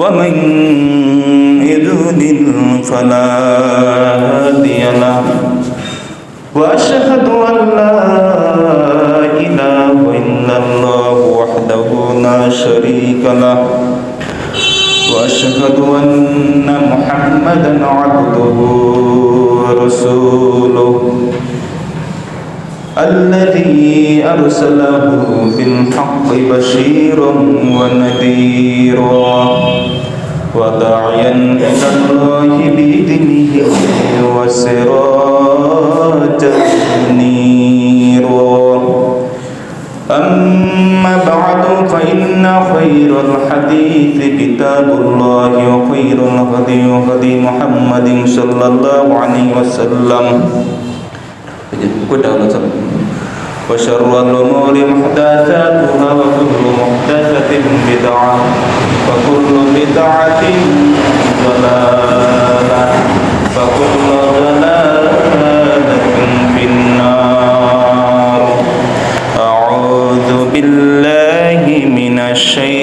ومن يضلل فلا هادي له. وأشهد أن لا إله إلا الله وحده لا شريك له. وأشهد أن محمدا عبده ورسوله. الذي أرسله بالحق بشيرا ونذيرا وداعيا إلى الله بإذنه وسراجا منيرا. أما بعد فإن خير الحديث كتاب الله وخير الهدي هدي محمد صلى الله عليه وسلم. وشر الأمور محدثاتها وكل محدثة بدعة وكل بدعة ضلالة وكل ضلالة في النار. أعوذ بالله من الشيطان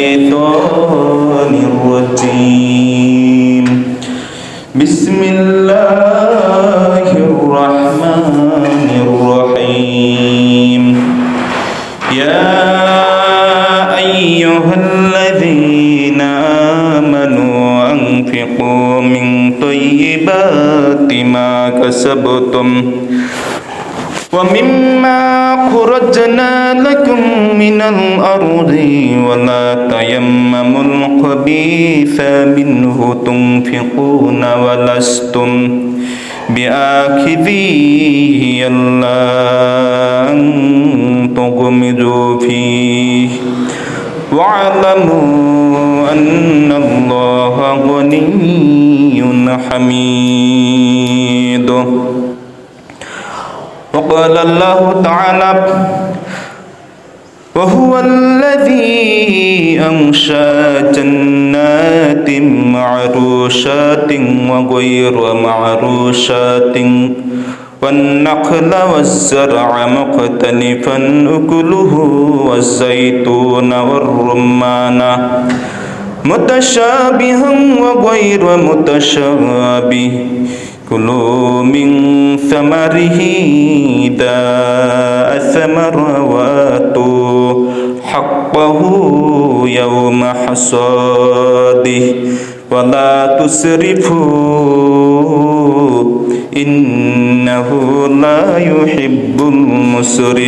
طيبات ما كسبتم ومما خرجنا لكم من الأرض ولا تيمموا الخبيث منه تنفقون ولستم بآخذيه إلا أن تغمضوا فيه واعلموا أن الله غني حميد وقال الله تعالى وهو الذي أنشأ جنات معروشات وغير معروشات والنخل والزرع مختلفا أكله والزيتون والرمان متشابها وغير متشابه. كلوا من ثمره إذا أثمر وآتوا حقه يوم حصاده. ولا تسرفوا إنه لا يحب المسرفين.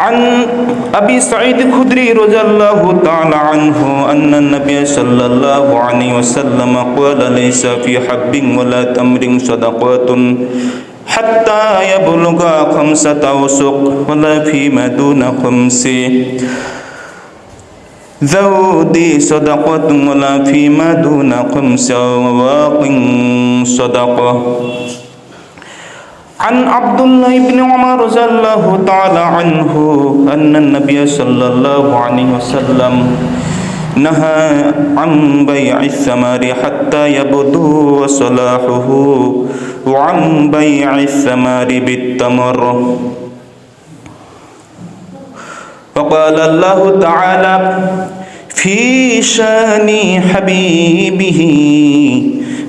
عن أبي سعيد الخدري رضي الله تعالى عنه أن النبي صلى الله عليه وسلم قال ليس في حب ولا تمر صدقات حتى يبلغ خمسة أوسق ولا فيما دون خمس. ذود صدقة ولا فيما دون خمس. واق صدقة. عن عبد الله بن عمر رضي الله تعالى عنه أن النبي صلى الله عليه وسلم نهى عن بيع الثمر حتى يبدو صلاحه وعن بيع الثمر بالتمر. وقال الله تعالى في شأن حبيبه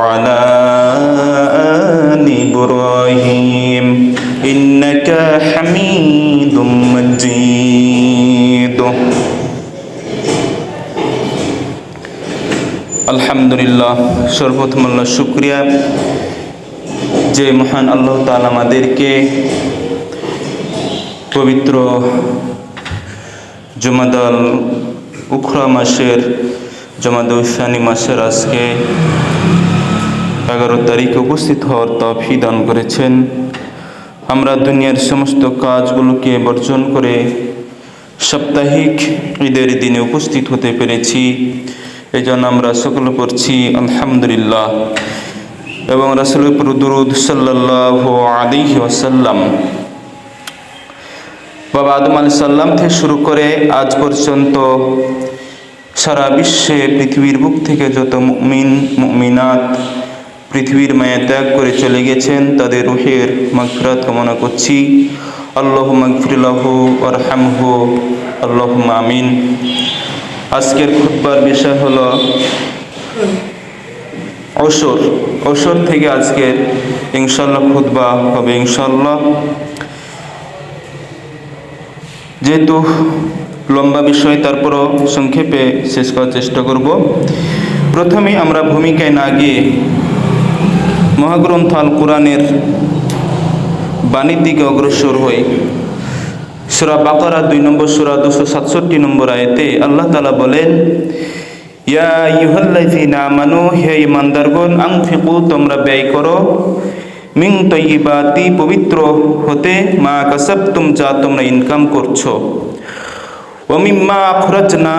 وعلى آل إبراهيم إنك حميد مجيد আলহামদুলিল্লাহ সর্বপ্রথম আল্লাহ শুক্রিয়া যে মহান আল্লাহ তাআলা আমাদেরকে পবিত্র জমাদাল উখরা মাসের জমাদাল ইসানি মাসের আজকে এগারো তারিখে উপস্থিত হওয়ার তফি দান করেছেন। আমরা দুনিয়ার সমস্ত কাজগুলোকে বর্জন করে সাপ্তাহিক ঈদের দিনে উপস্থিত হতে পেরেছি। এই জন্য আমরা সকল করছি আলহামদুলিল্লাহ। এবং রাসুলপুর দুরুদ সাল্লাহ আলী ওয়াসাল্লাম। বাবা আদম আলি সাল্লাম থেকে শুরু করে আজ পর্যন্ত সারা বিশ্বে পৃথিবীর বুক থেকে যত মুমিন, মুমিনাত পৃথিবীর মায়া ত্যাগ করে চলে গেছেন তাদের রুহের মাগফিরাত কামনা করছি। আল্লাহ মাগফিরাহু আরহামহু আল্লাহ আমিন। আজকের খুতবার বিষয় হলো অসর অসর থেকে আজকের ইনশাল্লাহ খুতবা হবে ইনশাল্লাহ যেহেতু লম্বা বিষয়, তারপরও সংক্ষেপে শেষ করার চেষ্টা করব। প্রথমে আমরা ভূমিকায় না গিয়ে মহাগ্রন্থ আল কোরআনের বাণীর দিকে অগ্রসর হই। সুরা বাকারা দুই নম্বর, সুরা দুশো সাতষট্টি নম্বর আয়তে আল্লাহ তালা বলেন, ইয়া ইহল্লাইনা মানু হে ইমানদারগণ আং ফিকু তোমরা ব্যয় করো। মিং তৈবাতি পবিত্র হতে মা কাসব তুম যা তোমরা ইনকাম করছ। ওমিম্মা খরচ না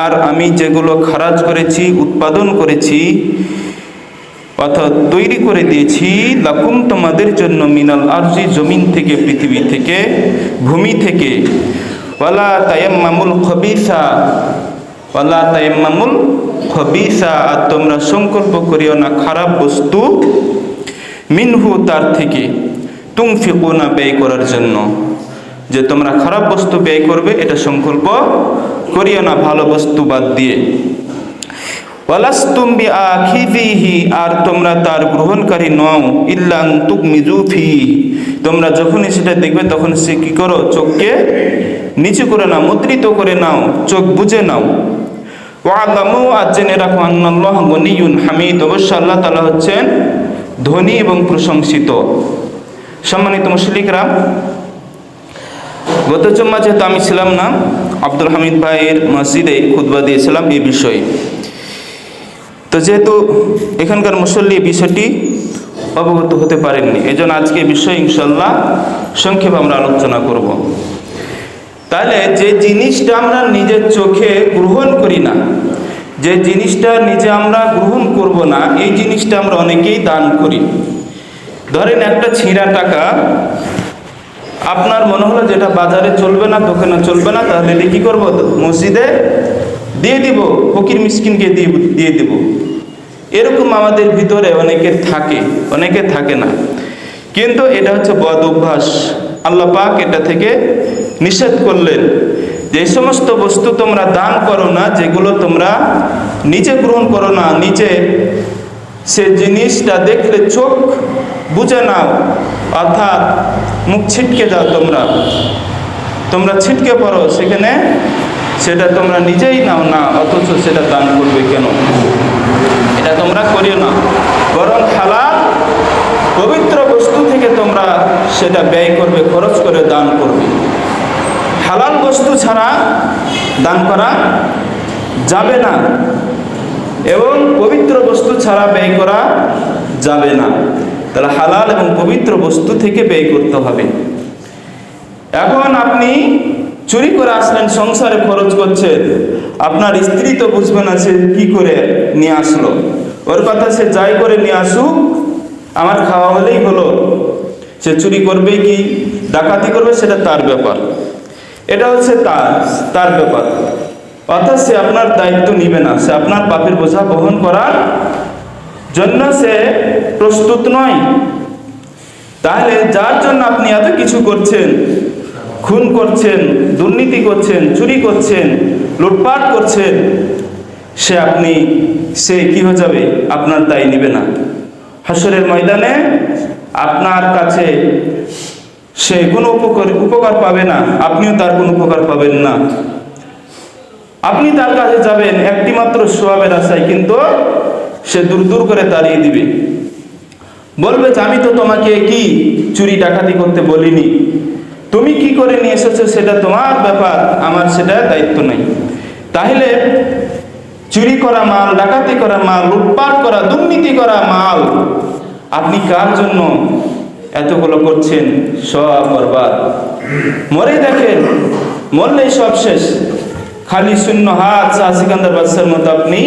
আর আমি যেগুলো খারাজ করেছি, উৎপাদন করেছি অর্থাৎ তৈরি করে দিয়েছি, লাকুম তোমাদের জন্য মিনাল আরজি, জমিন থেকে, পৃথিবী থেকে, ভূমি থেকে। ওয়ালা তায়াম্মামুল খবিসা, ওয়ালা তায়াম্মামুল খবিসা, আর তোমরা সংকল্প করিও না, খারাপ বস্তু মিনহু তার থেকে তুম ফিকুনা ব্যয় করার জন্য। যে তোমরা খারাপ বস্তু ব্যয় করবে, এটা সংকল্প করিও না, ভালো বস্তু বাদ দিয়ে। ওয়ালাস্তুম বি আখিযিহি আর তোমরা তার গ্রহণকারী নও ইল্লাং তুকমিজু ফি তোমরা যখনই সেটা দেখবে, তখন সে কি করো? চোখকে নিচু করে নাও, মুদ্রিত করে নাও, চোখ বুঝে নাও। ওয়ালামু, আর জেনে রাখো, আন্নাল্লাহ গনিয়ুন হামিদ। অবশ্য আল্লাহ তাআলা হচ্ছেন ধনী এবং প্রশংসিত। সম্মানিত মুশরিকরা, গত জুম্মা যেহেতু আমি ছিলাম না আব্দুল হামিদ ভাইয়ের মসজিদে খুতবা দিয়েছিলাম এই বিষয়ে। তো যেহেতু এখানকার মুসল্লি বিষয়টি অবগত হতে পারেননি এই জন্য আজকে বিষয়ে ইনশাল্লাহ সংক্ষেপে আমরা আলোচনা করব। তাহলে যে জিনিসটা আমরা নিজের চোখে গ্রহণ করি না, যে জিনিসটা নিজে আমরা গ্রহণ করব না, এই জিনিসটা আমরা অনেকেই দান করি। ধরেন একটা ছিঁড়া টাকা, আপনার মনে হলো যেটা বাজারে চলবে না, দোকানে চলবে না, তাহলে কি করব? মসজিদে দিয়ে দিব, ফকির মিসকিনকে দিয়ে দিয়ে দিব। এরকম আমাদের ভিতরে অনেকে থাকে অনেকে থাকে না। কিন্তু এটা হচ্ছে বদ অভ্যাস। আল্লাহ পাক এটা থেকে নিষেধ করলেন যে সমস্ত বস্তু তোমরা দান করো না, যেগুলো তোমরা নিজে গ্রহণ করো না, নিজে সে জিনিসটা দেখলে চোখ বুঝে নাও, অর্থাৎ মুখ ছিটকে যাও তোমরা। তোমরা ছিটকে পড়ো, সেখানে সেটা তোমরা নিজেই নাও না, অথচ সেটা দান করবে কেন? এটা তোমরা করিও না। বরং হালাল, পবিত্র বস্তু থেকে তোমরা সেটা ব্যয় করবে, খরচ করে দান করবে। হালাল বস্তু ছাড়া দান করা যাবে না এবং পবিত্র বস্তু ছাড়া ব্যয় করা যাবে না। তাহলে হালাল এবং পবিত্র বস্তু থেকে ব্যয় করতে হবে। এখন আপনি চুরি করে আসলেন, সংসারে খরচ করছেন আপনার স্ত্রী তো বুঝবে না সে কি করে নিয়ে আসলো। ওর কথা সে যাই করে নিয়ে আসুক, আমার খাওয়া হলেই হলো। সে চুরি করবে কি, ডাকাতি করবে সেটা তার ব্যাপার। এটা হচ্ছে তার তার ব্যাপার। অর্থাৎ সে আপনার দায়িত্ব নিবে না, সে আপনার পাপের বোঝা বহন করার জন্য সে প্রস্তুত নয়। তাহলে যার জন্য আপনি এত কিছু করছেন খুন করছেন, দুর্নীতি করছেন, চুরি করছেন, লুটপাট করছেন, সে আপনি, সে কি হয়ে যাবে? আপনার দায় নেবে না। হাসরের ময়দানে আপনার কাছে সে কোনো উপকার উপকার পাবে না। আপনিও তার কোনো উপকার পাবেন না। আপনি তার কাছে যাবেন একটি মাত্র সোয়াবের আশায়, কিন্তু সে দূর দূর করে তাড়িয়ে দিবে। বলবে যে, আমি তো তোমাকে কি চুরি, ডাকাতি করতে বলিনি? তুমি কি করে নিয়ে এসেছ সেটা তোমার ব্যাপার, আমার সেটা দায়িত্ব নেই। তাহলে চুরি করা মাল, ডাকাতি করা মাল, লুটপাট করা, দুর্নীতি করা মাল, আপনি কার জন্য এতগুলো করছেন? সব বরবাদ। মরে দেখেন, মরলেই সব শেষ। খালি শূন্য হাত, শাহ সিকান্দার বাদশার মতো আপনি,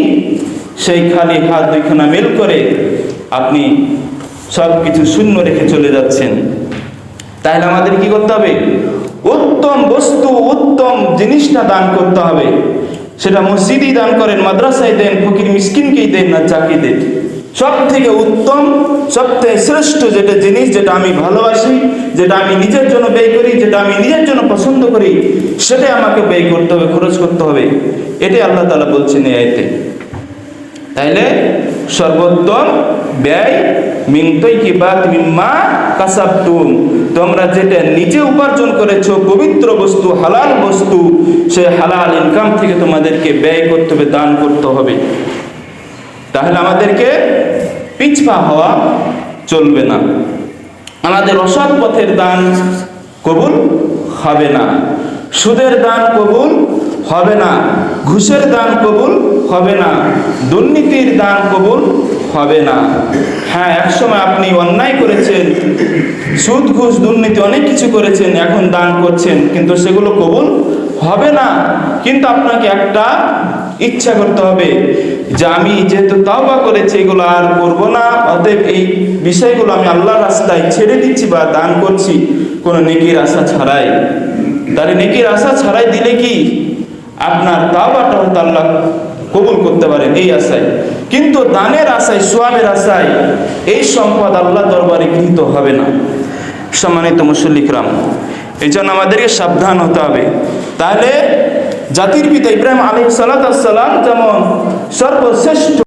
সেই খালি হাত দুইখানা মেল করে আপনি সব কিছু শূন্য রেখে চলে যাচ্ছেন। তাহলে আমাদের কি করতে হবে? উত্তম বস্তু, উত্তম জিনিসটা দান করতে হবে। সেটা মসজিদই দান করেন মাদ্রাসায় দেন, ফকির মিসকিনকেই দেন না চাকরি দেন। সব থেকে উত্তম সব থেকে শ্রেষ্ঠ যেটা জিনিস যেটা আমি ভালোবাসি, যেটা আমি নিজের জন্য ব্যয় করি, যেটা আমি নিজের জন্য পছন্দ করি, সেটাই আমাকে ব্যয় করতে হবে, খরচ করতে হবে। এটাই আল্লাহ তালা বলছেন আয়তে। তাইলে সর্বোত্তম ব্যয় মিনতই কি বাদ মিম্মা কাসাবতুম তোমরা যেটা নিজে উপার্জন করেছ, পবিত্র বস্তু, হালাল বস্তু, সে হালাল ইনকাম থেকে তোমাদেরকে ব্যয় করতে হবে, দান করতে হবে। তাহলে আমাদেরকে পিছপা হওয়া চলবে না। আমাদের অসৎ পথের দান কবুল হবে না। সুদের দান কবুল হবে না। ঘুষের দান কবুল হবে না। দুর্নীতির দান কবুল হবে না। হ্যাঁ একসময় আপনি অন্যায় করেছেন সুদ ঘুষ দুর্নীতি অনেক কিছু করেছেন, এখন দান করছেন, কিন্তু সেগুলো কবুল হবে না। কিন্তু আপনাকে একটা ইচ্ছা করতে হবে যে আমি যেহেতু তাওবা করেছি, এগুলো আর করব না। অতএব এই বিষয়গুলো আমি আল্লাহর রাস্তায় ছেড়ে দিচ্ছি বা দান করছি, কোনো নেকির আশা ছাড়াই। তাহলে নেকির আশা ছাড়াই দিলে কি? আপনার তাওবাটা হয়তো আল্লাহ কবুল করতে পারেন এই আশায়। কিন্তু দানের আশায়, সোয়াবের আশায় এই সম্পদ আল্লাহ দরবারে গৃহীত হবে না। সম্মানিত মুসল্লিকরাম, এই জন্য আমাদেরকে সাবধান হতে হবে। তাহলে জাতির পিতা ইব্রাহিম আলী সালাতাম যেমন সর্বশ্রেষ্ঠ